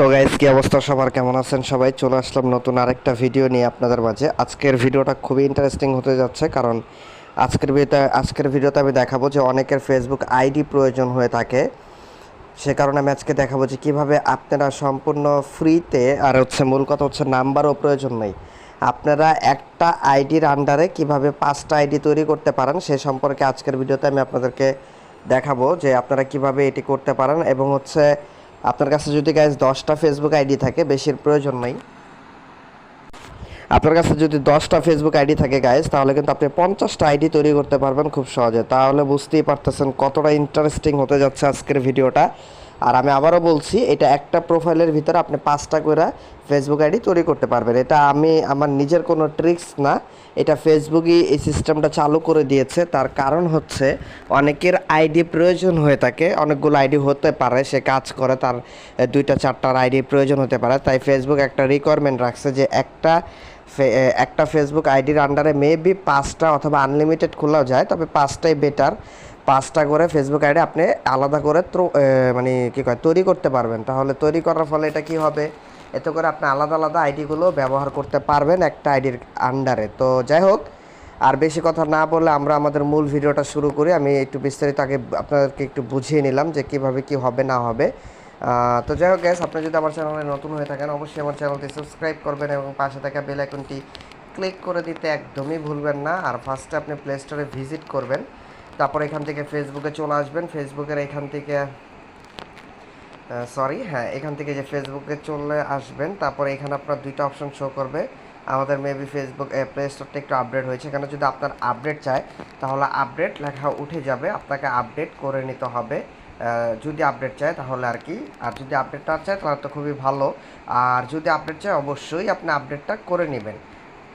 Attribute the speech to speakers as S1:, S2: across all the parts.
S1: তো গাইজ কি অবস্থা? সবার কেমন আছেন সবাই? চলে আসলাম নতুন আরেকটা ভিডিও নিয়ে আপনাদের মাঝে। আজকের ভিডিওটা খুবই ইন্টারেস্টিং হতে যাচ্ছে, কারণ আজকের ভিডিওতে আজকের ভিডিওতে আমি দেখাবো যে অনেকের ফেসবুক আইডি প্রয়োজন হয়ে থাকে। সে কারণে আমি আজকে দেখাবো যে কীভাবে আপনারা সম্পূর্ণ ফ্রিতে আর হচ্ছে মূল কথা হচ্ছে নাম্বারও প্রয়োজন নেই। আপনারা একটা আইডির আন্ডারে কীভাবে পাঁচটা আইডি তৈরি করতে পারেন, সে সম্পর্কে আজকের ভিডিওতে আমি আপনাদেরকে দেখাবো যে আপনারা কীভাবে এটি করতে পারেন এবং হচ্ছে আপনার কাছে যদি গাইজ দশটা ফেসবুক আইডি থাকে, বেশির প্রয়োজন নেই। আপনার কাছে যদি দশটা ফেসবুক আইডি থাকে গাইজ তাহলে কিন্তু আপনি পঞ্চাশটা আইডি তৈরি করতে পারবেন খুব সহজে। তাহলে বুঝতেই পারতেছেন কতটা ইন্টারেস্টিং হতে যাচ্ছে আজকের ভিডিওটা আর আমি আবারও বলছি, এটা একটা প্রোফাইলের ভিতরে আপনি পাঁচটা করে ফেসবুক আইডি তৈরি করতে পারবেন। এটা আমি, আমার নিজের কোনো ট্রিক্স না। এটা ফেসবুকই এই সিস্টেমটা চালু করে দিয়েছে। তার কারণ হচ্ছে, অনেকের আইডি প্রয়োজন হয়ে থাকে। অনেকগুলো আইডি হতে পারে, সে কাজ করে, তার দুইটা, চারটার আইডি প্রয়োজন হতে পারে। তাই ফেসবুক একটা রিকোয়ারমেন্ট রাখছে যে একটা একটা ফেসবুক আইডির আন্ডারে মেবি পাঁচটা অথবা আনলিমিটেড খোলাও যায়, তবে পাঁচটাই বেটার পাঁচটা করে ফেসবুক আইডি আপনি আলাদা করে মানে কী কয়, তৈরি করতে পারবেন। তাহলে তৈরি করার ফলে এটা কি হবে? এতে করে আপনি আলাদা আলাদা আইডিগুলো ব্যবহার করতে পারবেন একটা আইডির আন্ডারে তো যাই হোক, আর বেশি কথা না বলে আমরা আমাদের মূল ভিডিওটা শুরু করি। আমি একটু বিস্তারিত আগে আপনাদেরকে একটু বুঝিয়ে নিলাম যে কীভাবে কি হবে, না হবে। তো যাই হোক গ্যাস আপনি যদি আমার চ্যানেলে নতুন হয়ে থাকেন, অবশ্যই আমার চ্যানেলটি সাবস্ক্রাইব করবেন এবং পাশে থাকা বেল আইকনটি ক্লিক করে দিতে একদমই ভুলবেন না। আর ফার্স্টে আপনি প্লে স্টোরে ভিজিট করবেন। তারপর এখান থেকে ফেসবুকে চলে আসবেন। ফেসবুকের এখান থেকে সরি হ্যাঁ এখান থেকে যে ফেসবুকে চলে আসবেন, তারপরে এখানে আপনার দুইটা অপশন শো করবে। আমাদের মেবি ফেসবুক প্লে স্টোরটা একটু আপডেট হয়েছে। এখানে যদি আপনার আপডেট চায়, তাহলে আপডেট লেখা উঠে যাবে। আপনাকে আপডেট করে নিতে হবে। যদি আপডেট চায়, তাহলে আর কি। আর যদি আপডেট না চায়, তাহলে তো খুবই ভালো। আর যদি আপডেট চায়, অবশ্যই আপনি আপডেটটা করে নেবেন।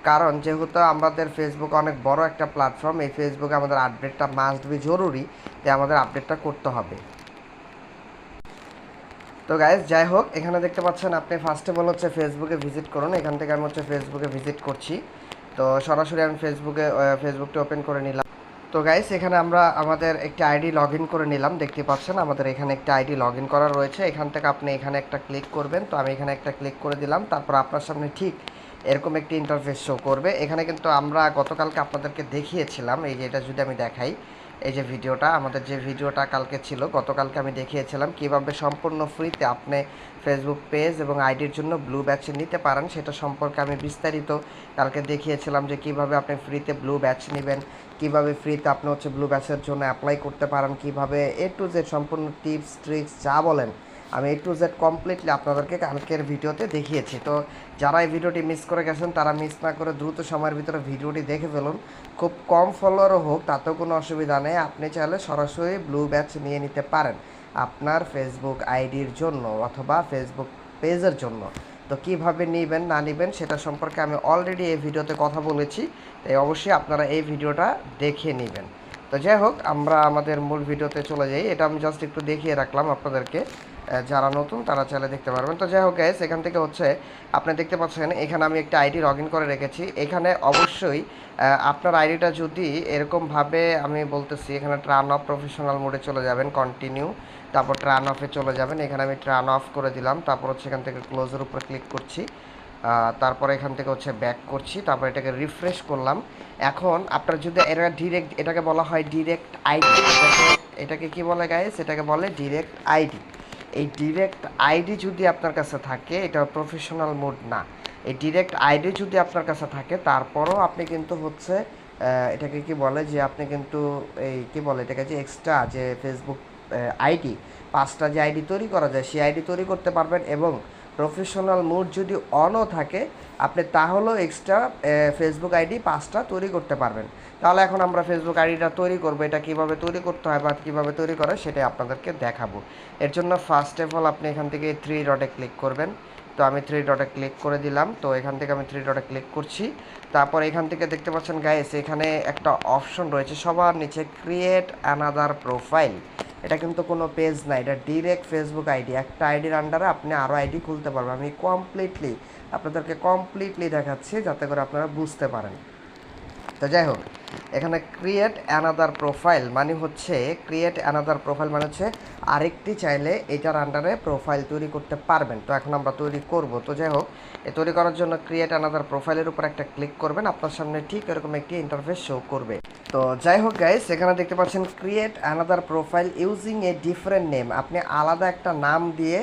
S1: কারণ যেহেতু আমাদের ফেসবুক অনেক বড় একটা প্ল্যাটফর্ম এই ফেসবুকে আমাদের আপডেটটা মাস্ট বি জরুরি, তাই আমাদের আপডেটটা করতে হবে। তো গাইজ যাই হোক, এখানে দেখতে পাচ্ছেন আপনি ফার্স্টে বল হচ্ছে ফেসবুকে ভিজিট করুন। এখান থেকে আমি হচ্ছে ফেসবুকে ভিজিট করছি। তো সরাসরি আমি ফেসবুকে ফেসবুকটা ওপেন করে নিলাম। তো গাইস এখানে আমরা আমাদের একটি আইডি লগ করে নিলাম। দেখতে পাচ্ছেন আমাদের এখানে একটা আইডি লগ করা রয়েছে। এখান থেকে আপনি এখানে একটা ক্লিক করবেন। তো আমি এখানে একটা ক্লিক করে দিলাম। তারপর আপনার সামনে ঠিক এরকম একটি ইন্টারফেস শো করবে। এখানে কিন্তু আমরা গতকালকে আপনাদেরকে দেখিয়েছিলাম, এই যে এটা যদি আমি দেখাই, এই যে ভিডিওটা, আমাদের যে ভিডিওটা কালকে ছিল, গতকালকে আমি দেখিয়েছিলাম কীভাবে সম্পূর্ণ ফ্রিতে আপনি ফেসবুক পেজ এবং আইডির জন্য ব্লু ব্যাচ নিতে পারেন, সেটা সম্পর্কে আমি বিস্তারিত কালকে দেখিয়েছিলাম যে কীভাবে আপনি ফ্রিতে ব্লু ব্যাচ নেবেন, কীভাবে ফ্রিতে আপনি হচ্ছে ব্লু ব্যাচের জন্য অ্যাপ্লাই করতে পারেন, কীভাবে এ টু জেড সম্পূর্ণ টিপস ট্রিক্স যা বলেন আমি এ টু জেড কমপ্লিটলি আপনাদেরকে কালকের ভিডিওতে দেখিয়েছি। তো যারা এই ভিডিওটি মিস করে গেছেন, তারা মিস না করে দ্রুত সময়ের ভিতরে ভিডিওটি দেখে ফেলুন। খুব কম ফলোয়ারও হোক, তাতেও কোনো অসুবিধা নেই। আপনি চাইলে সরাসরি ব্লু ব্যাচ নিয়ে নিতে পারেন আপনার ফেসবুক আইডির জন্য অথবা ফেসবুক পেজের জন্য। তো কীভাবে নেবেন, না নেবেন, সেটা সম্পর্কে আমি অলরেডি এই ভিডিওতে কথা বলেছি। তাই অবশ্যই আপনারা এই ভিডিওটা দেখে নেবেন। তো যাই হোক, আমরা আমাদের মূল ভিডিওতে চলে যাই। এটা আমি জাস্ট একটু দেখিয়ে রাখলাম আপনাদেরকে। যারা নতুন, তারা চাইলে দেখতে পারবেন। তো যাই হোক গ্যাস এখান থেকে হচ্ছে আপনি দেখতে পাচ্ছেন, এখানে আমি একটা আইডি লগ করে রেখেছি। এখানে অবশ্যই আপনার আইডিটা যদি এরকমভাবে আমি বলতেছি, এখানে ট্রান অফ প্রফেশনাল মোডে চলে যাবেন কন্টিনিউ তারপর ট্রান অফে চলে যাবেন। এখানে আমি ট্রান অফ করে দিলাম, তারপর হচ্ছে এখান থেকে ক্লোজের উপর ক্লিক করছি। তারপরে এখান থেকে হচ্ছে ব্যাক করছি, তারপর এটাকে রিফ্রেশ করলাম। এখন আপনার যদি এটা ডিরেক্ট এটাকে বলা হয় ডিরেক্ট আইডি এটাকে কি বলে গাইস এটাকে বলে ডিরেক্ট আইডি এই ডিরেক্ট আইডি যদি আপনার কাছে থাকে, এটা প্রফেশনাল মোড না। এই ডিরেক্ট আইডি যদি আপনার কাছে থাকে, তারপরও আপনি কিন্তু হচ্ছে এটাকে কি বলে যে আপনি কিন্তু এই কি বলে এটাকে যে এক্সট্রা যে ফেসবুক আইডি পাঁচটা যে আইডি তৈরি করা যায়, সেই আইডি তৈরি করতে পারবেন এবং প্রফেশনাল মোড যদি অনও থাকে, আপনি তাহলেও এক্সট্রা ফেসবুক আইডি পাঁচটা তৈরি করতে পারবেন। তাহলে এখন আমরা ফেসবুক আইডিটা তৈরি করব, এটা কীভাবে তৈরি করতে হয় বা কীভাবে তৈরি করে সেটাই আপনাদেরকে দেখাবো। এর জন্য ফার্স্ট অফ অল আপনি এখান থেকে থ্রি ডটে ক্লিক করবেন। তো আমি থ্রি ডটে ক্লিক করে দিলাম। তো এখান থেকে আমি থ্রি ডটে ক্লিক করছি। তারপর এখান থেকে দেখতে পাচ্ছেন গাইস এখানে একটা অপশন রয়েছে সবার নিচে ক্রিয়েট অ্যানাদার প্রোফাইল এটা কিন্তু কোনো পেজ না, এটা ডিরেক্ট ফেসবুক আইডি একটা আইডির আন্ডারে আপনি আরও আইডি খুলতে পারবেন। আমি কমপ্লিটলি আপনাদেরকে কমপ্লিটলি দেখাচ্ছি যাতে করে আপনারা বুঝতে পারেন। তো যাই হোক। এখানে ক্রিয়েট অ্যানাদার প্রোফাইল মানে হচ্ছে ক্রিয়েট অ্যানাদার প্রোফাইল মানে হচ্ছে আরেকটি চাইলে এটার আন্ডারে প্রোফাইল তৈরি করতে পারবেন। তো এখন আমরা তৈরি করব। তো যাই হোক, এ তৈরি করার জন্য ক্রিয়েট অ্যানাদার প্রোফাইলের উপর একটা ক্লিক করবেন। আপনার সামনে ঠিক এরকম একটি ইন্টারফেস শো করবে। তো যাই হোক গাইস এখানে দেখতে পাচ্ছেন create another profile using a different name আপনি আলাদা একটা নাম দিয়ে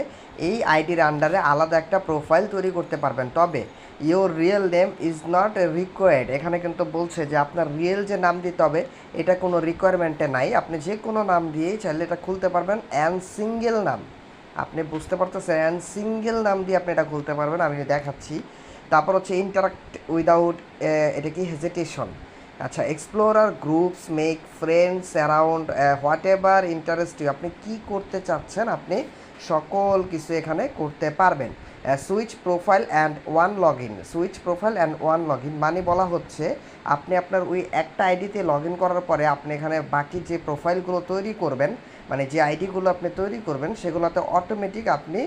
S1: এই আইডির আন্ডারে আলাদা একটা প্রোফাইল তৈরি করতে পারবেন। তবে your real name is not required এখানে কিন্তু বলছে যে আপনার রিয়েল যে নাম দিতে হবে, এটা কোনো রিকোয়ারমেন্টে নাই। আপনি যে কোনো নাম দিয়েই চাইলে এটা খুলতে পারবেন অ্যান্ড সিঙ্গেল নাম। আপনি বুঝতে পারতেছেন? অ্যান্ড সিঙ্গেল নাম দিয়ে আপনি এটা খুলতে পারবেন। আমি দেখাচ্ছি। তারপর হচ্ছে ইন্টারাক্ট উইদাউট এটা কি হেজিটেশন আচ্ছা explorer groups make friends around whatever interest আপনি কী করতে চাচ্ছেন? আপনি সকল কিছু এখানে করতে পারবেন। Switch profile and one log in switch profile and one log in মানে বলা হচ্ছে আপনি আপনার ওই একটা আইডিতে লগ ইন করার পরে আপনি এখানে বাকি যে প্রোফাইলগুলো তৈরি করবেন মানে যে আইডিগুলো আপনি তৈরি করবেন, সেগুলোতে অটোমেটিক আপনি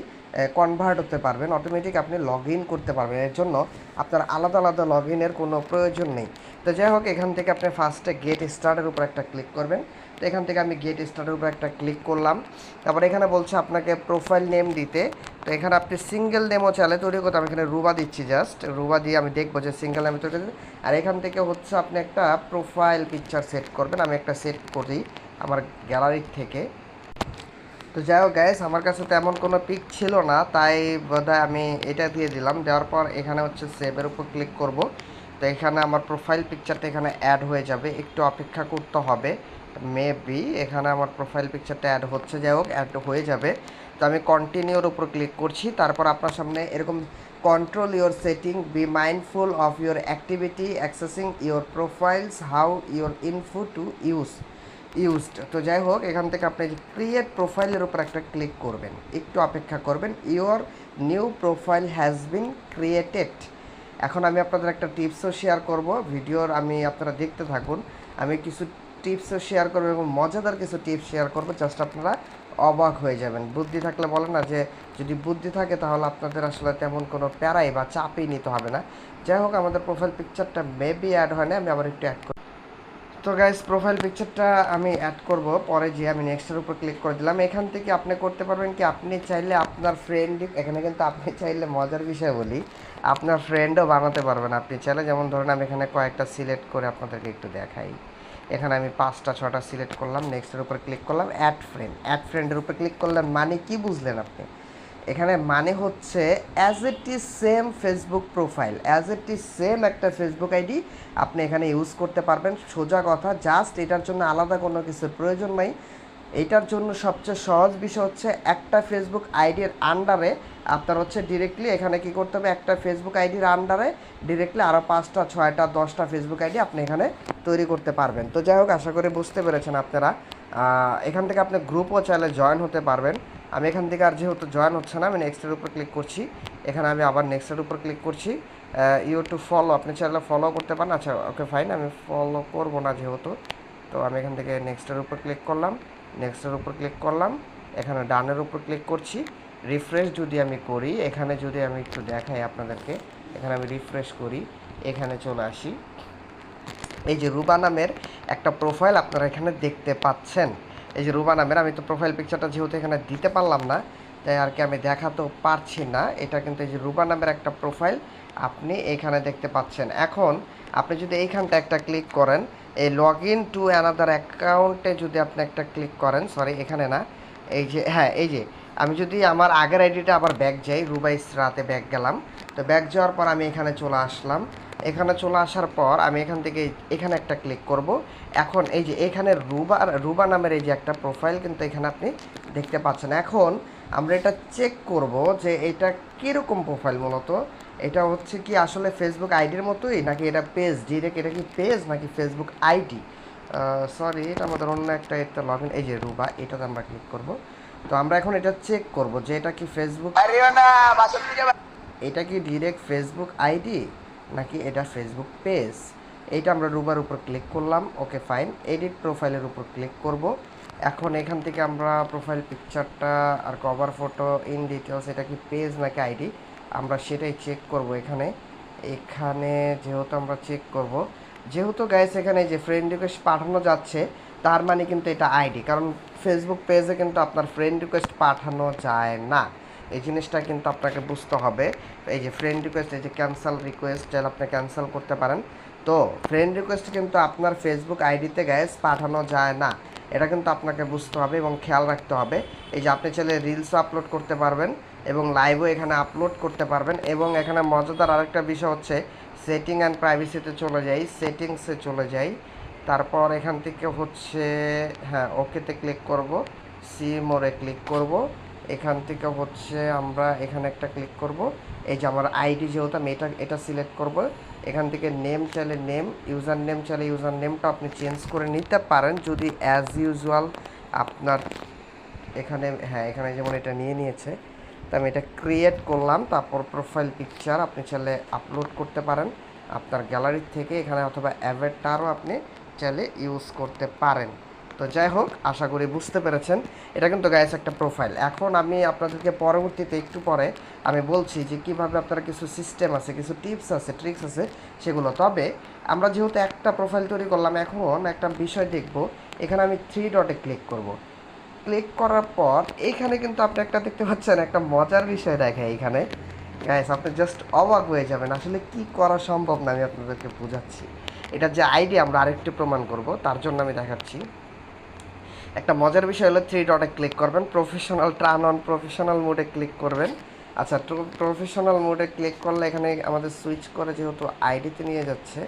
S1: কনভার্ট হতে পারবেন অটোমেটিক আপনি লগ করতে পারবেন। এর জন্য আপনার আলাদা আলাদা লগ কোনো প্রয়োজন নেই। তো যাই হোক, এখান থেকে আপনি ফার্স্টে গেট স্টার্টের উপর একটা ক্লিক করবেন। তো এখান থেকে আমি গেট স্টার্টের উপর একটা ক্লিক করলাম। তারপর এখানে বলছে আপনাকে প্রোফাইল নেম দিতে। তো এখানে আপনি সিঙ্গেল নেমও চাইলে তৈরি করতে আমি এখানে রুবা দিচ্ছি জাস্ট রুবা দিয়ে আমি দেখব যে সিঙ্গেল নেম তৈরি আর এখান থেকে হচ্ছে আপনি একটা প্রোফাইল পিকচার সেট করবেন। আমি একটা সেট করি আমার গ্যালারির থেকে। তো যাই হোক গ্যাস আমার কাছে তেমন কোনো পিক ছিল না, তাই বোধহয় আমি এটা দিয়ে দিলাম। দেওয়ার পর এখানে হচ্ছে সেভের উপর ক্লিক করব। তো এখানে আমার প্রোফাইল পিকচারটা এখানে অ্যাড হয়ে যাবে, একটু অপেক্ষা করতে হবে। মেবি এখানে আমার প্রোফাইল পিকচারটা অ্যাড হচ্ছে, যাই হোক অ্যাড হয়ে যাবে। তো আমি কন্টিনিউর উপর ক্লিক করছি, তারপর আপনার সামনে এরকম control your setting be mindful of your activity accessing your profiles how your info to use used তো যাই হোক, এখান থেকে আপনি ক্রিয়েট প্রোফাইলের উপর একটা ক্লিক করবেন। একটু অপেক্ষা করবেন। Your new profile has been created এখন আমি আপনাদের একটা টিপসও শেয়ার করব। ভিডিওর আমি আপনারা দেখতে থাকুন। আমি কিছু টিপসও শেয়ার করব এবং মজাদার কিছু টিপস শেয়ার করব। জাস্ট আপনারা অবাক হয়ে যাবেন। বুদ্ধি থাকলে বলে না যে, যদি বুদ্ধি থাকে তাহলে আপনাদের আসলে তেমন কোনো প্যারাই বা চাপই নিতে হবে না। যাই হোক, আমাদের প্রোফাইল পিকচারটা মেবি অ্যাড হয় না আমি আবার একটু অ্যাড তো গাইস প্রোফাইল পিকচারটা আমি অ্যাড করব। পরে যে আমি নেক্সটের উপর ক্লিক করে দিলাম। এখান থেকে আপনি করতে পারবেন কি, আপনি চাইলে আপনার ফ্রেন্ড এখানে কিন্তু আপনি চাইলে মজার বিষয় বলি, আপনার ফ্রেন্ডও বানাতে পারবেন। আপনি চাইলে যেমন ধরুন আমি এখানে কয়েকটা সিলেক্ট করে আপনাদেরকে একটু দেখাই। এখানে আমি পাঁচটা ছটা সিলেক্ট করলাম নেক্সটের উপর ক্লিক করলাম অ্যাড ফ্রেন্ড অ্যাড ফ্রেন্ডের উপর ক্লিক করলেন মানে কি বুঝলেন আপনি? এখানে মানে হচ্ছে as it is same Facebook profile as it is same একটা ফেসবুক আইডি আপনি এখানে ইউজ করতে পারবেন। সোজা কথা জাস্ট এটার জন্য আলাদা কোনো কিছুর প্রয়োজন নাই। এটার জন্য সবচেয়ে সহজ বিষয় হচ্ছে একটা ফেসবুক আইডির আন্ডারে আপনার হচ্ছে ডিরেক্টলি এখানে কি করতে হবে, একটা ফেসবুক আইডির আন্ডারে ডিরেক্টলি আরও পাঁচটা, ছয়টা, দশটা ফেসবুক আইডি আপনি এখানে তৈরি করতে পারবেন। তো যাই হোক, আশা করি বুঝতে পেরেছেন আপনারা। এখান থেকে আপনি গ্রুপও চাইলে জয়েন হতে পারবেন। আমি এখান থেকে আর যেহেতু জয়েন হচ্ছে না, আমি নেক্সটের উপর ক্লিক করছি। এখানে আমি আবার নেক্সটের উপর ক্লিক করছি। ইউ টু ফলো আপনি চাইলে ফলো করতে পারেন। আচ্ছা ওকে ফাইন আমি ফলো করব না যেহেতু। তো আমি এখান থেকে নেক্সটের উপর ক্লিক করলাম। নেক্সটের উপর ক্লিক করলাম। এখানে ডানের উপর ক্লিক করছি। রিফ্রেশ যদি আমি করি, এখানে যদি আমি একটু দেখাই আপনাদেরকে, এখানে আমি রিফ্রেশ করি, এখানে চলে আসি। এই যে রুবা নামের একটা প্রোফাইল আপনারা এখানে দেখতে পাচ্ছেন। এই যে রুবা নামের, আমি তো প্রোফাইল পিকচারটা যেহেতু এখানে দিতে পারলাম না, তাই আর কি আমি দেখাতেও পারছি না। এটা কিন্তু এই যে রুবা নামের একটা প্রোফাইল আপনি এখানে দেখতে পাচ্ছেন। এখন আপনি যদি এইখানটা একটা ক্লিক করেন, এই লগ ইন টু অ্যানাদার অ্যাকাউন্টে যদি আপনি একটা ক্লিক করেন সরি এখানে না, এই যে হ্যাঁ এই যে, আমি যদি আমার আগের আইডিটা আবার ব্যাক যাই রুবাইস রাতে ব্যাক গেলাম তো ব্যাক যাওয়ার পর আমি এখানে চলে আসলাম। এখানে চলে আসার পর আমি এখান থেকে এখানে একটা ক্লিক করব। এখন এই যে এখানে রুবা রুবা নামের এই যে একটা প্রোফাইল কিন্তু এখানে আপনি দেখতে পাচ্ছেন। এখন আমরা এটা চেক করব যে এটা কীরকম প্রোফাইল মূলত? এটা হচ্ছে কি আসলে ফেসবুক আইডির মতোই নাকি এটা পেজ ডিরেক্ট এটা কি পেজ নাকি ফেসবুক আইডি সরি এটা আমাদের অন্য একটা এটা লগ ইন এই যে রুবা, এটাতে আমরা ক্লিক করব। তো আমরা এখন এটা চেক করব যে এটা কি ফেসবুক এটা কি ডিরেক্ট ফেসবুক আইডি নাকি এটা ফেসবুক পেজ এইটা আমরা রুবার উপর ক্লিক করলাম ওকে ফাইন এডিট প্রোফাইলের উপর ক্লিক করব। এখন এখান থেকে আমরা প্রোফাইল পিকচারটা আর কভার ফটো ইন ডিটেলস এটা কি পেজ নাকি আইডি আমরা সেটাই চেক করব এখানে। এখানে যেহেতু আমরা চেক করব, যেহেতু গাইস এখানে যে ফ্রেন্ড রিকোয়েস্ট পাঠানো যাচ্ছে, তার মানে কিন্তু এটা আইডি কারণ ফেসবুক পেজে কিন্তু আপনার ফ্রেন্ড রিকোয়েস্ট পাঠানো যায় না। এই জিনিসটা কিন্তু আপনাকে বুঝতে হবে। এই যে ফ্রেন্ড রিকোয়েস্ট এই যে ক্যান্সেল রিকোয়েস্ট চাইলে আপনি ক্যান্সেল করতে পারেন। তো ফ্রেন্ড রিকোয়েস্ট কিন্তু আপনার ফেসবুক আইডিতে গ্যাস পাঠানো যায় না। এটা কিন্তু আপনাকে বুঝতে হবে এবং খেয়াল রাখতে হবে। এই যে আপনি চাইলে রিলসও আপলোড করতে পারবেন এবং লাইভও এখানে আপলোড করতে পারবেন এবং এখানে মজাদার আরেকটা বিষয় হচ্ছে সেটিং অ্যান্ড প্রাইভেসিতে চলে যাই সেটিংসে চলে যাই। তারপর এখান থেকে হচ্ছে হ্যাঁ ওকেতে ক্লিক করব সি মোড়ে ক্লিক করব। এখান থেকে হচ্ছে আমরা এখানে একটা ক্লিক করব। এই যে আমার আইডি যেহেতু আমি এটা এটা সিলেক্ট করব। এখান থেকে নেম চাইলে নেম ইউজার নেম চাইলে ইউজার নেমটা আপনি চেঞ্জ করে নিতে পারেন। যদি অ্যাজ ইউজুয়াল আপনার এখানে হ্যাঁ এখানে যেমন এটা নিয়ে নিয়েছে, তো আমি এটা ক্রিয়েট করলাম। তারপর প্রোফাইল পিকচার আপনি চাইলে আপলোড করতে পারেন। আপনার গ্যালারি থেকে এখানে অথবা অ্যাভেটারও আপনি চাইলে ইউজ করতে পারেন। তো যাই হোক, আশা করি বুঝতে পেরেছেন। এটা কিন্তু গাইস একটা প্রোফাইল এখন আমি আপনাদেরকে পরবর্তীতে একটু পরে আমি বলছি যে কীভাবে আপনারা কিছু সিস্টেম আছে, কিছু টিপস আছে ট্রিক্স আছে সেগুলো। তবে আমরা যেহেতু একটা প্রোফাইল তৈরি করলাম, এখন একটা বিষয় দেখব। এখানে আমি থ্রি ডটে ক্লিক করব। ক্লিক করার পর এখানে কিন্তু আপনি একটা দেখতে পাচ্ছেন, একটা মজার বিষয় দেখে এখানে। গাইস আপনি জাস্ট অবাক হয়ে যাবেন, আসলে কি করা সম্ভব না আমি আপনাদেরকে বোঝাচ্ছি। এটা যে আইডি আমরা আরেকটু প্রমাণ করব, তার জন্য আমি দেখাচ্ছি। একটা মজার বিষয় হলো থ্রি ডটে ক্লিক করবেন প্রফেশনাল ট্রান অন প্রফেশনাল মোডে ক্লিক করবেন। আচ্ছা প্রফেশনাল মোডে ক্লিক করলে এখানে আমাদের সুইচ করে যেহেতু আইডিতে নিয়ে যাচ্ছে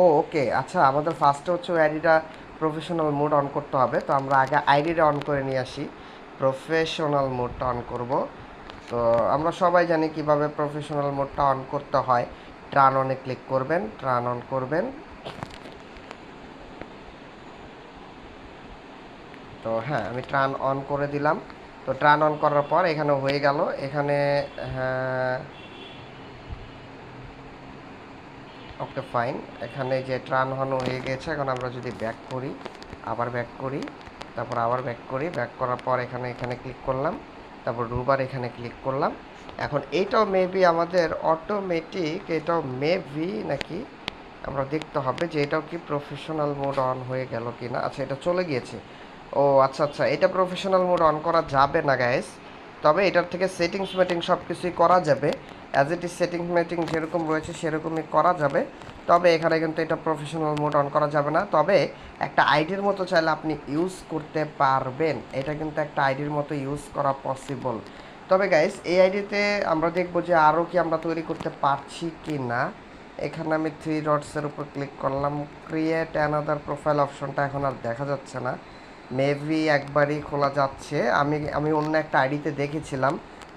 S1: ও ওকে আচ্ছা আমাদের ফার্স্টে হচ্ছে আইডিটা প্রফেশনাল মোড অন করতে হবে, তো আমরা আগে আইডিটা অন করে নিয়ে আসি। প্রফেশনাল মোডটা অন করব, তো আমরা সবাই জানি কীভাবে প্রফেশনাল মোডটা অন করতে হয়। ট্রান অনে ক্লিক করবেন ট্রান অন করবেন। তো হ্যাঁ আমি ট্রান অন করে দিলাম। তো ট্রান অন করার পর এখানে হয়ে গেল। এখানে হ্যাঁ ওকে ফাইন এখানে যে ট্রান অন হয়ে গেছে, এখন আমরা যদি ব্যাক করি, আবার ব্যাক করি, তারপর আবার ব্যাক করি ব্যাক করার পর এখানে এখানে ক্লিক করলাম, তারপর রুবার এখানে ক্লিক করলাম। এখন এইটাও মেবি আমাদের অটোমেটিক এটাও মেবি নাকি আমরা দেখতে হবে যে এটাও কি প্রফেশনাল মোড অন হয়ে গেল কি না আচ্ছা এটা চলে গিয়েছে। ও আচ্ছা আচ্ছা এটা প্রফেশনাল মোড অন করা যাবে না গাইস তবে এটার থেকে সেটিংস মেটিং সব কিছুই করা যাবে। অ্যাজ ইট ইজ সেটিংস মেটিং যেরকম রয়েছে, সেরকমই করা যাবে। তবে এখানে কিন্তু এটা প্রফেশনাল মোড অন করা যাবে না। তবে একটা আইডির মতো চাইলে আপনি ইউজ করতে পারবেন। এটা কিন্তু একটা আইডির মতো ইউজ করা পসিবল তবে গাইস এই আইডিতে আমরা দেখব যে আরও কি আমরা তৈরি করতে পারছি কি না এখানে আমি থ্রি ডটসের উপর ক্লিক করলাম। ক্রিয়েট অ্যানাদার প্রোফাইল অপশনটা এখন আর দেখা যাচ্ছে না। মেবি একবারই খোলা যাচ্ছে। আমি আমি অন্য একটা আইডিতে দেখেছিলাম।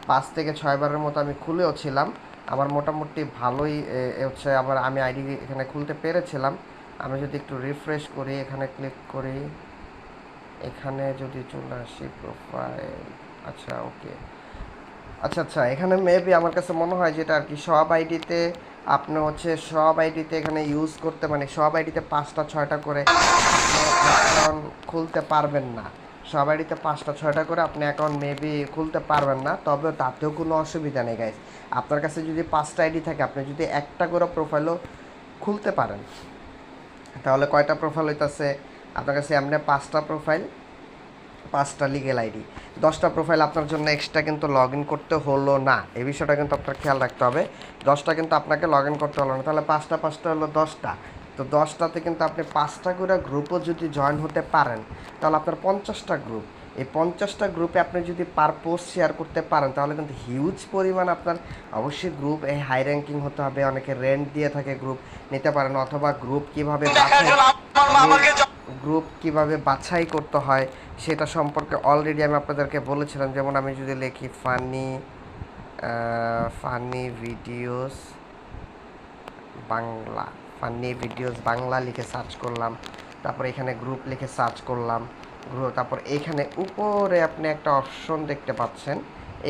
S1: পাঁচ থেকে ছয়বারের মতো আমি খুলেও ছিলাম। আমার মোটামুটি ভালোই হচ্ছে আবার আমি আইডি এখানে খুলতে পেরেছিলাম। আমি যদি একটু রিফ্রেশ করি, এখানে ক্লিক করি, এখানে যদি চলে আসি প্রোফাইল আচ্ছা ওকে আচ্ছা আচ্ছা এখানে মেবি আমার কাছে মনে হয় যেটা আর কি, সব আইডিতে আপনি হচ্ছে সব আইডিতে এখানে ইউজ করতে মানে সব আইডিতে পাঁচটা, ছয়টা করে অ্যাকাউন্ট খুলতে পারবেন না। সব আইডিতে পাঁচটা, ছয়টা করে আপনি অ্যাকাউন্ট মেবি খুলতে পারবেন না, তবে তাতেও কোনো অসুবিধা নেই গাইজ আপনার কাছে যদি পাঁচটা আইডি থাকে, আপনি যদি একটা করে প্রোফাইলও খুলতে পারেন, তাহলে কয়টা প্রোফাইল হইতেছে? আপনার কাছে এমনি পাঁচটা প্রোফাইল পাঁচটা লিগেল আইডি। দশটা প্রোফাইল আপনার জন্য এক্সট্রা কিন্তু লগ ইন করতে হলো না। এই বিষয়টা কিন্তু আপনার খেয়াল রাখতে হবে। দশটা কিন্তু আপনাকে লগ ইন করতে হলো না। তাহলে পাঁচটা পাঁচটা হলো দশটা। তো দশটাতে কিন্তু আপনি পাঁচটা করে গ্রুপও যদি জয়েন হতে পারেন তাহলে আপনার পঞ্চাশটা গ্রুপ এই পঞ্চাশটা গ্রুপে আপনি যদি পার পোস্ট শেয়ার করতে পারেন তাহলে কিন্তু হিউজ পরিমাণ আপনার অবশ্যই গ্রুপ এই হাই র্যাঙ্কিং হতে হবে অনেকে রেন্ট দিয়ে থাকে গ্রুপ নিতে পারেন অথবা গ্রুপ কীভাবে গ্রুপ কীভাবে বাছাই করতে হয় সেটা সম্পর্কে অলরেডি আমি আপনাদেরকে বলেছিলাম। যেমন আমি যদি লিখি funny funny videos Bangla. Funny videos Bangla লিখে সার্চ করলাম, তারপর এখানে গ্রুপ লিখে সার্চ করলাম গ্রুপ তারপর এখানে উপরে আপনি একটা অপশন দেখতে পাচ্ছেন,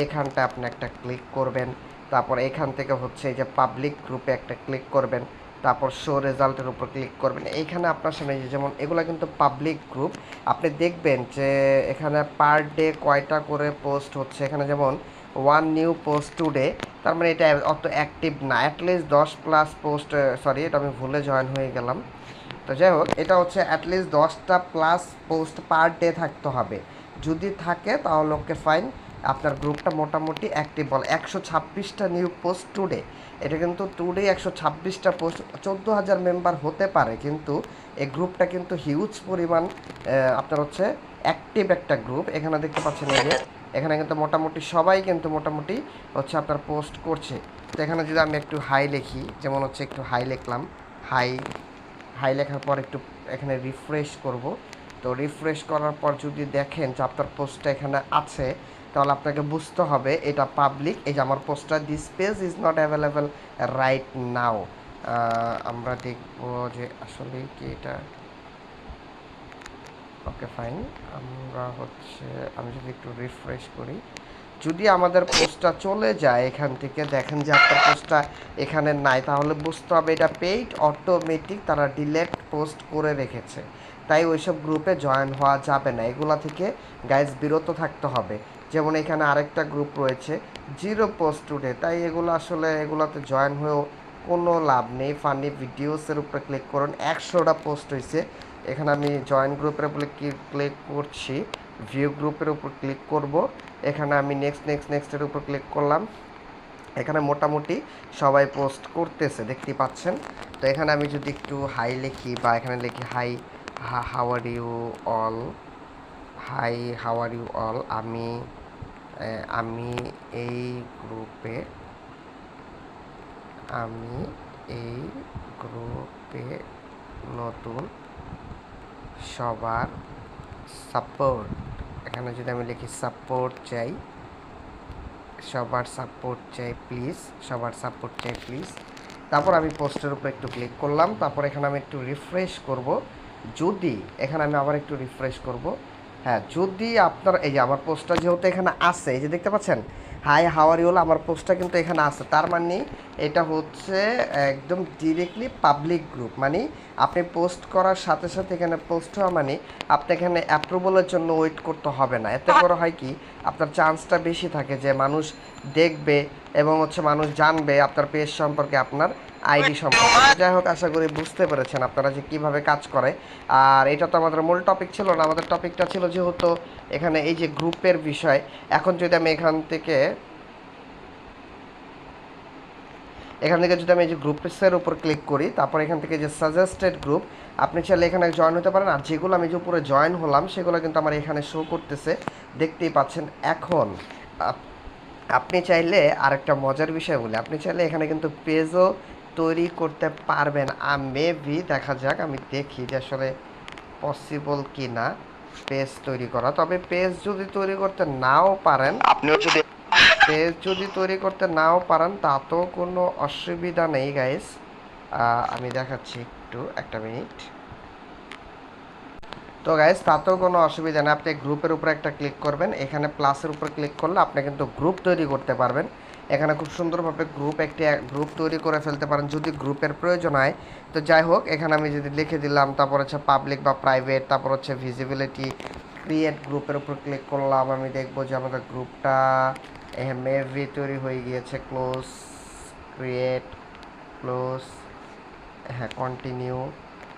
S1: এখানটা আপনি একটা ক্লিক করবেন, তারপর এখান থেকে হচ্ছে এই যে পাবলিক গ্রুপে একটা ক্লিক করবেন, তারপর শো রেজাল্টের উপর ক্লিক করবেন এইখানে আপনার সামনে যেমন এগুলো কিন্তু পাবলিক গ্রুপ আপনি দেখবেন যে এখানে পার ডে কয়টা করে পোস্ট হচ্ছে, এখানে যেমন ওয়ান নিউ পোস্ট টুডে তার মানে এটা অত অ্যাক্টিভ না অ্যাটলিস্ট দশ প্লাস পোস্ট সরি এটা আমি ভুলে জয়েন হয়ে গেলাম। তো যাই হোক, এটা হচ্ছে অ্যাটলিস্ট দশটা প্লাস পোস্ট পার ডে থাকতে হবে। যদি থাকে তাহলে ওকে ফাইন আপনার গ্রুপটা মোটামুটি অ্যাক্টিভ বল। একশো ছাব্বিশটা নিউ পোস্ট টুডে এটা কিন্তু টুডে একশো ছাব্বিশটা পোস্ট চোদ্দ হাজার মেম্বার হতে পারে, কিন্তু এই গ্রুপটা কিন্তু হিউজ পরিমাণ আপনার হচ্ছে অ্যাক্টিভ একটা গ্রুপ এখানে দেখতে পাচ্ছেন এই যে এখানে কিন্তু মোটামুটি সবাই কিন্তু মোটামুটি হচ্ছে আপনার পোস্ট করছে। তো এখানে যদি আমি একটু হাই লিখি, যেমন হচ্ছে একটু হাই লিখলাম হাই হাই লেখার পর একটু এখানে রিফ্রেশ করব। তো রিফ্রেশ করার পর যদি দেখেন যে আপনার পোস্টটা এখানে আছে, তাহলে আপনাকে বুঝতে হবে এটা পাবলিক এই যে আমার পোস্টটা this page is not available right now আমরা দেখব যে আসলে কি এটা ওকে ফাইন আমরা হচ্ছে, আমি যদি একটু রিফ্রেশ করি, যদি আমাদের পোস্টটা চলে যায় এখান থেকে, দেখেন যে আপনার পোস্টটা এখানে নাই, তাহলে বুঝতে হবে এটা পেইড অটোমেটিক তারা ডিলেট পোস্ট করে রেখেছে। তাই ওইসব গ্রুপে জয়েন হওয়া যাবে না। এগুলা থেকে গাইজ বিরত থাকতে হবে। যেমন এখানে আরেকটা গ্রুপ রয়েছে জিরো পোস্ট টুডে তাই এগুলো আসলে এগুলোতে জয়েন হয়েও কোনো লাভ নেই। ফানি ভিডিওসের উপরে ক্লিক করুন, একশোটা পোস্ট হয়েছে এখানে আমি জয়েন গ্রুপের উপরে ক্লিক করছি ভিউ গ্রুপের উপর ক্লিক করব। এখানে আমি নেক্সট নেক্সট নেক্সটের উপর ক্লিক করলাম। এখানে মোটামুটি সবাই পোস্ট করতেছে দেখতে পাচ্ছেন। তো এখানে আমি যদি একটু হাই লিখি বা এখানে লিখি hi how are you all hi how are you all আমি আমি এই গ্রুপে আমি এই গ্রুপে নতুন সবার সাপোর্ট এখানে যদি আমি লিখি সাপোর্ট চাই, সবার সাপোর্ট চাই প্লিজ সবার সাপোর্ট চাই প্লিজ তারপর আমি পোস্টের উপর একটু ক্লিক করলাম, তারপর এখানে আমি একটু রিফ্রেশ করব। যদি, এখানে আমি আবার একটু রিফ্রেশ করব। হ্যাঁ যদি আপনার, এই যে আমার পোস্টটা যেহেতু এখানে আছে, এই যে দেখতে পাচ্ছেন? হাই হাওয়ার ইউল আমার পোস্টটা কিন্তু এখানে আছে। তার মানে এটা হচ্ছে একদম ডিরেক্টলি পাবলিক গ্রুপ মানে আপনি পোস্ট করার সাথে সাথে এখানে পোস্ট হওয়া মানে আপনি এখানে অ্যাপ্রুভালের জন্য ওয়েট করতে হবে না। এতে করে হয় কি, আপনার চান্সটা বেশি থাকে যে মানুষ দেখবে এবং হচ্ছে মানুষ জানবে আপনার পেজ সম্পর্কে আপনার আইডি সম্পর্কে। যাই হোক, আশা করি বুঝতে পেরেছেন আপনারা যে কীভাবে কাজ করে। আর এটা তো আমাদের মূল টপিক ছিল না, আমাদের টপিকটা ছিল যেহেতু এখানে এই যে গ্রুপের বিষয়। এখন যদি আমি এখান থেকে এখান থেকে যদি আমি এই যে গ্রুপসের উপর ক্লিক করি, তারপর এখান থেকে যে সাজেস্টেড গ্রুপ আপনি চাইলে এখানে জয়েন হতে পারেন। আর যেগুলো আমি যে উপরে জয়েন হলাম, সেগুলো কিন্তু আমার এখানে শো করতেছে। দেখতেই পাচ্ছেন এখন, আপ- আপনি চাইলে আরেকটা মজার বিষয় বলি। আপনি চাইলে এখানে কিন্তু পেজও তৈরি করতে পারবেন। আর মেবি দেখা যাক আমি দেখি যে আসলে পসিবল কি না পেজ তৈরি করা। তবে পেজ যদি তৈরি করতে নাও পারেন
S2: আপনিও যদি
S1: পেজ যদি তৈরি করতে নাও পারেন তাতেও কোনো অসুবিধা নেই গাইস আমি দেখাচ্ছি একটু একটা মিনিট তো গাইস তাতেও কোনো অসুবিধা নেই। আপনি গ্রুপের উপরে একটা ক্লিক করবেন। এখানে প্লাসের উপর ক্লিক করলে আপনি কিন্তু গ্রুপ তৈরি করতে পারবেন। এখানে খুব সুন্দরভাবে গ্রুপ একটি গ্রুপ তৈরি করে ফেলতে পারেন যদি গ্রুপের প্রয়োজন হয়। তো যাই হোক, এখানে আমি যদি লিখে দিলাম, তারপর হচ্ছে পাবলিক বা প্রাইভেট তারপর হচ্ছে ভিজিবিলিটি ক্রিয়েট গ্রুপের উপর ক্লিক করলাম, আমি দেখব যে আমাদের গ্রুপটা মেভি তৈরি হয়ে গিয়েছে ক্লোজ ক্রিয়েট ক্লোজ হ্যাঁ কন্টিনিউ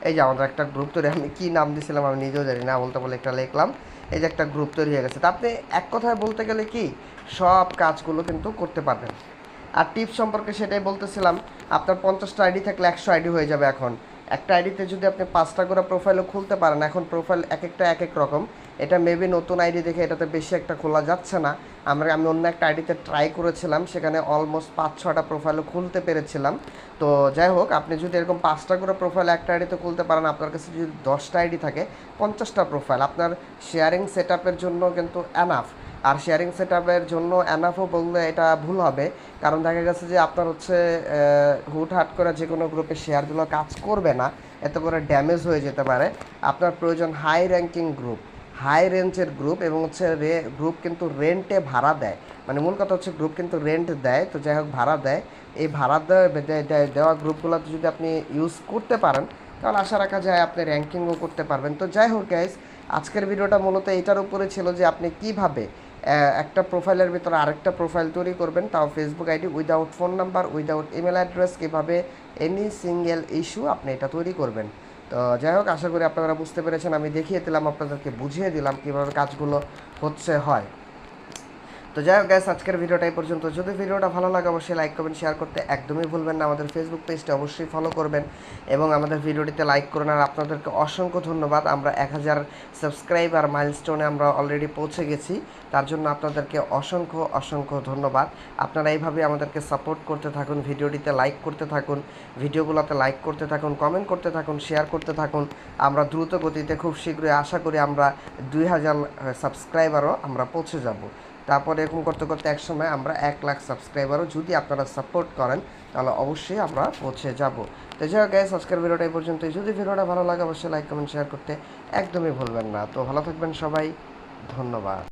S1: এই যে আমাদের একটা গ্রুপ তৈরি, আমি কী নাম দিয়েছিলাম আমি নিজেও জানি না, বলতে বলে একটা লিখলাম। এই যে একটা গ্রুপ তৈরি হয়ে গেছে। তা আপনি এক কথায় বলতে গেলে কি সব কাজগুলো কিন্তু করতে পারবেন। আর টিপস সম্পর্কে সেটাই বলতেছিলাম, আপনার পঞ্চাশটা আইডি থাকলে একশো আইডি হয়ে যাবে এখন। একটা আইডিতে যদি আপনি পাঁচটা করে প্রোফাইলও খুলতে পারেন, এখন প্রোফাইল এক একটা এক এক রকম। এটা মেবি নতুন আইডি দেখে এটাতে বেশি একটা খোলা যাচ্ছে না। আমরা, আমি অন্য একটা আইডিতে ট্রাই করেছিলাম, সেখানে অলমোস্ট পাঁচ ছটা প্রোফাইলও খুলতে পেরেছিলাম। তো যাই হোক, আপনি যদি এরকম পাঁচটা করে প্রোফাইল একটা আইডিতে খুলতে পারেন, আপনার কাছে যদি দশটা আইডি থাকে, পঞ্চাশটা প্রোফাইল আপনার শেয়ারিং সেট জন্য কিন্তু অ্যানাফ আর শেয়ারিং সেট জন্য অ্যানাফও বললে এটা ভুল হবে। কারণ দেখা গেছে যে আপনার হচ্ছে হুটহাট করে যে কোনো গ্রুপে শেয়ারগুলো কাজ করবে না, এতে করে ড্যামেজ হয়ে যেতে পারে। আপনার প্রয়োজন হাই র্যাঙ্কিং গ্রুপ হাই রেঞ্জের গ্রুপ এবং হচ্ছে রে গ্রুপ কিন্তু রেন্টে ভাড়া দেয়। মানে মূল কথা হচ্ছে গ্রুপ কিন্তু রেন্ট দেয়, তো যাই হোক ভাড়া দেয়। এই ভাড়া দেওয়া গ্রুপগুলোতে যদি আপনি ইউজ করতে পারেন, তাহলে আশা রাখা যায় আপনি র্যাঙ্কিংও করতে পারবেন। তো যাই হোক গাইজ আজকের ভিডিওটা মূলত এটার উপরে ছিল যে আপনি কীভাবে একটা প্রোফাইলের ভিতরে আরেকটা প্রোফাইল তৈরি করবেন, তাও Facebook ID without phone number without email address কীভাবে এনি সিঙ্গেল ইস্যু আপনি এটা তৈরি করবেন। তো যাই হোক, আশা করি আপনারা বুঝতে পেরেছেন, আমি দেখিয়ে দিলাম, আপনাদেরকে বুঝিয়ে দিলাম কীভাবে কাজগুলো হচ্ছে, হয়। তো যাই হোক গ্যাস আজকের ভিডিওটা এই পর্যন্ত। যদি ভিডিওটা ভালো লাগে, অবশ্যই লাইক করবেন শেয়ার করতে একদমই ভুলবেন না। আমাদের ফেসবুক পেজটা অবশ্যই ফলো করবেন এবং আমাদের ভিডিওটিতে লাইক করুন। আর আপনাদেরকে অসংখ্য ধন্যবাদ। আমরা এক হাজার সাবস্ক্রাইবার মাইলস্টোনে আমরা অলরেডি পৌঁছে গেছি। তার জন্য আপনাদেরকে অসংখ্য অসংখ্য ধন্যবাদ। আপনারা এইভাবে আমাদেরকে সাপোর্ট করতে থাকুন, ভিডিওটিতে লাইক করতে থাকুন, ভিডিওগুলোতে লাইক করতে থাকুন কমেন্ট করতে থাকুন শেয়ার করতে থাকুন। আমরা দ্রুত গতিতে খুব শীঘ্রই আশা করি আমরা দুই হাজার সাবস্ক্রাইবারও আমরা পৌঁছে যাব। তারপরে এরকম করতে করতে এক সময় আমরা এক লাখ সাবস্ক্রাইবারও যদি আপনারা সাপোর্ট করেন, তাহলে অবশ্যই আমরা পৌঁছে যাব। তো যাই হোক গাইস আজকের ভিডিওটা এই পর্যন্ত যদি ভিডিওটা ভালো লাগে, অবশ্যই লাইক কমেন্ট শেয়ার করতে একদমই ভুলবেন না। তো ভালো থাকবেন সবাই। ধন্যবাদ।